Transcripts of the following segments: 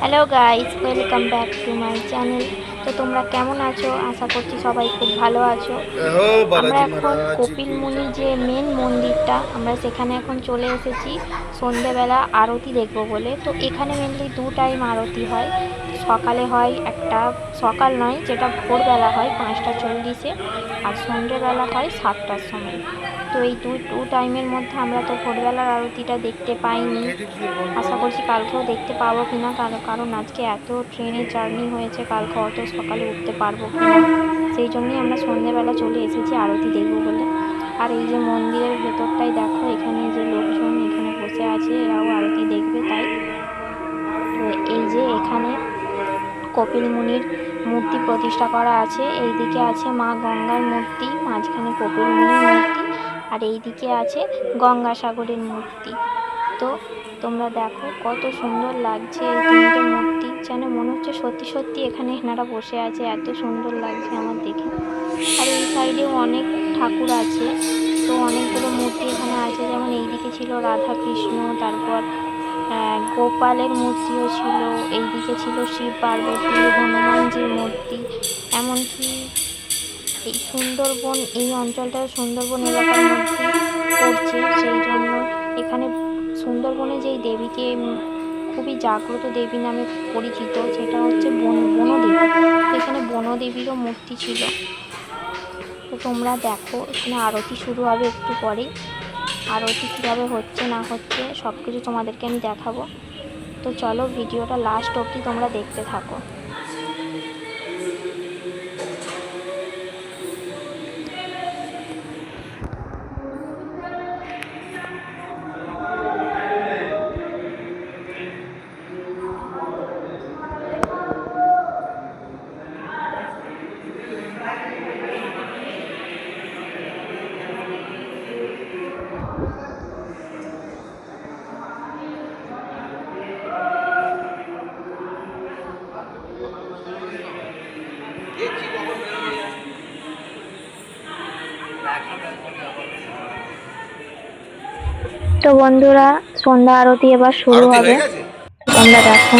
Hello guys welcome back to my channel তো তোমরা কেমন আছো? আশা করছি সবাই খুব ভালো আছো। আমরা এখন কপিল মুনি যে মেন মন্দিরটা আমরা সেখানে এখন চলে এসেছি। সন্ধেবেলা আরতি দেখব বলে। তো এখানে মেনলি দু টাইম আরতি হয়। সকালে হয় একটা, সকাল নয়, যেটা ভোরবেলা হয়, পাঁচটা চল্লিশে, আর সন্ধেবেলা হয় সাতটার সময়। তো এই দু দু টাইমের মধ্যে আমরা তো ভোরবেলার আরতিটা দেখতে পাইনি। আশা করছি কালকেও দেখতে পাবো কিনা কারণ কারণ আজকে এত ট্রেনে জার্নি হয়েছে, কালকে অত সকালে উঠতে পারব কিনা। সেই জন্যই আমরা সন্ধেবেলা চলে এসেছি আরতি দেখব বলে। আর এই যে মন্দিরের ভেতরটাই দেখো, এখানে যে লোকজন এখানে বসে আছে, এরাও আরতি দেখবে তাই। তো এই যে এখানে কপিল মুনির মূর্তি প্রতিষ্ঠা করা আছে। এইদিকে আছে মা গঙ্গার মূর্তি, মাঝখানে কপিল মুনির মূর্তি, আর এইদিকে আছে গঙ্গাসাগরের মূর্তি। তো তোমরা দেখো কত সুন্দর লাগছে এই তিনটে মূর্তি। যেন মনে হচ্ছে সত্যি সত্যি এখানে এনারা বসে আছে, এত সুন্দর লাগছে আমার দেখে। আর এই সাইডেও অনেক ঠাকুর আছে। তো অনেকগুলো মূর্তি এখানে আছে। যেমন এইদিকে ছিল রাধা কৃষ্ণ তারপর গোপালের মূর্তিও ছিল। এইদিকে ছিল শিব পার্বতী, হনুমানজির মূর্তি। এমনকি এই সুন্দরবন, এই অঞ্চলটা সুন্দরবন এলাকার মধ্যে পড়ছে সেই জন্য এখানে সুন্দরবনে যেই দেবীকে খুবই জাগ্রত দেবী নামে পরিচিত, সেটা হচ্ছে বন, বনদেবী। এখানে বনদেবীরও মূর্তি ছিল। তো তোমরা দেখো, এখানে আরতি শুরু হবে একটু পরেই। আরতি কীভাবে হচ্ছে না হচ্ছে সব কিছু তোমাদেরকে আমি দেখাবো। তো চলো, ভিডিওটা লাস্ট অবধি তোমরা দেখতে থাকো। তো বন্ধুরা সন্ধ্যা আরতি এবার শুরু হবে। তোমরা দেখো।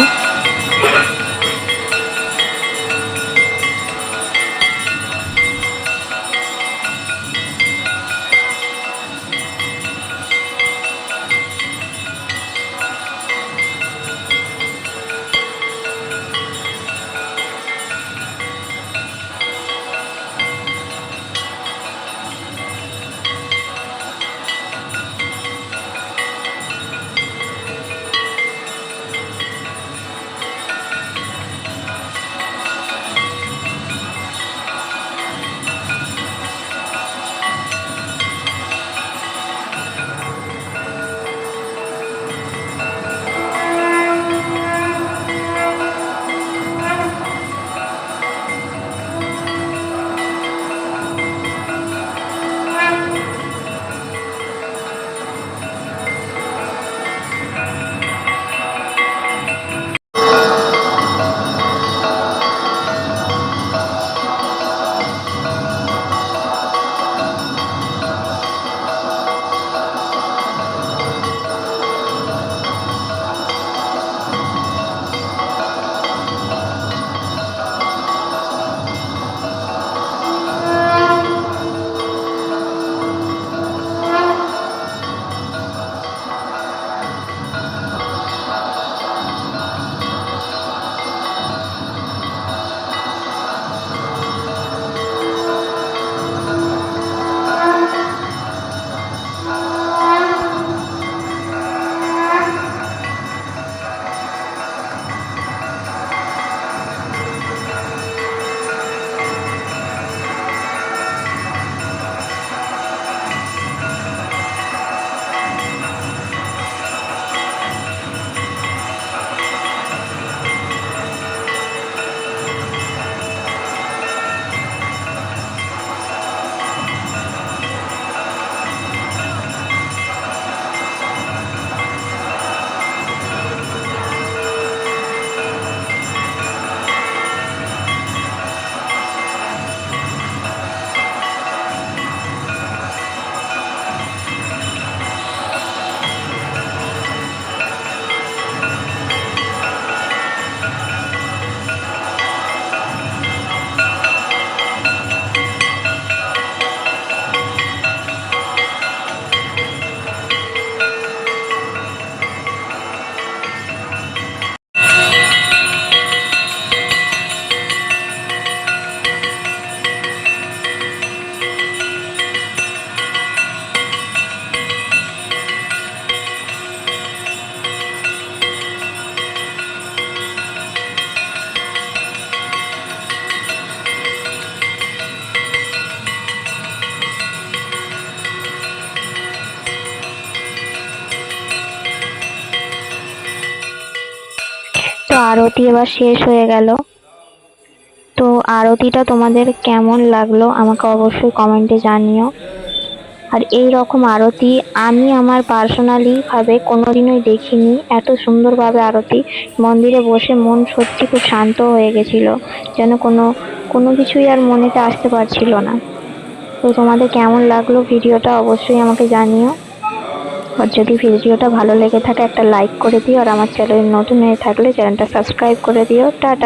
আরতি এবার শেষ হয়ে গেল। তো আরতিটা তোমাদের কেমন লাগল আমাকে অবশ্যই কমেন্টে জানিও। আর এই রকম আরতি আমি আমার পার্সোনালি ভাবে কোনোদিনই দেখিনি। এত সুন্দরভাবে আরতি মন্দিরে বসে মন সত্যি খুব শান্ত হয়ে গেছিল, যেন কোনো কোনো কিছুই আর মনেতে আসতে পারছিল না। তো তোমাদের কেমন লাগল ভিডিওটা অবশ্যই আমাকে জানিও। আর যদি ভিডিওটা ভালো লেগে থাকে একটা লাইক করে দিও আর আমার চ্যানেল নতুন হয়ে থাকলে চ্যানেলটা সাবস্ক্রাইব করে দিও। টাটা।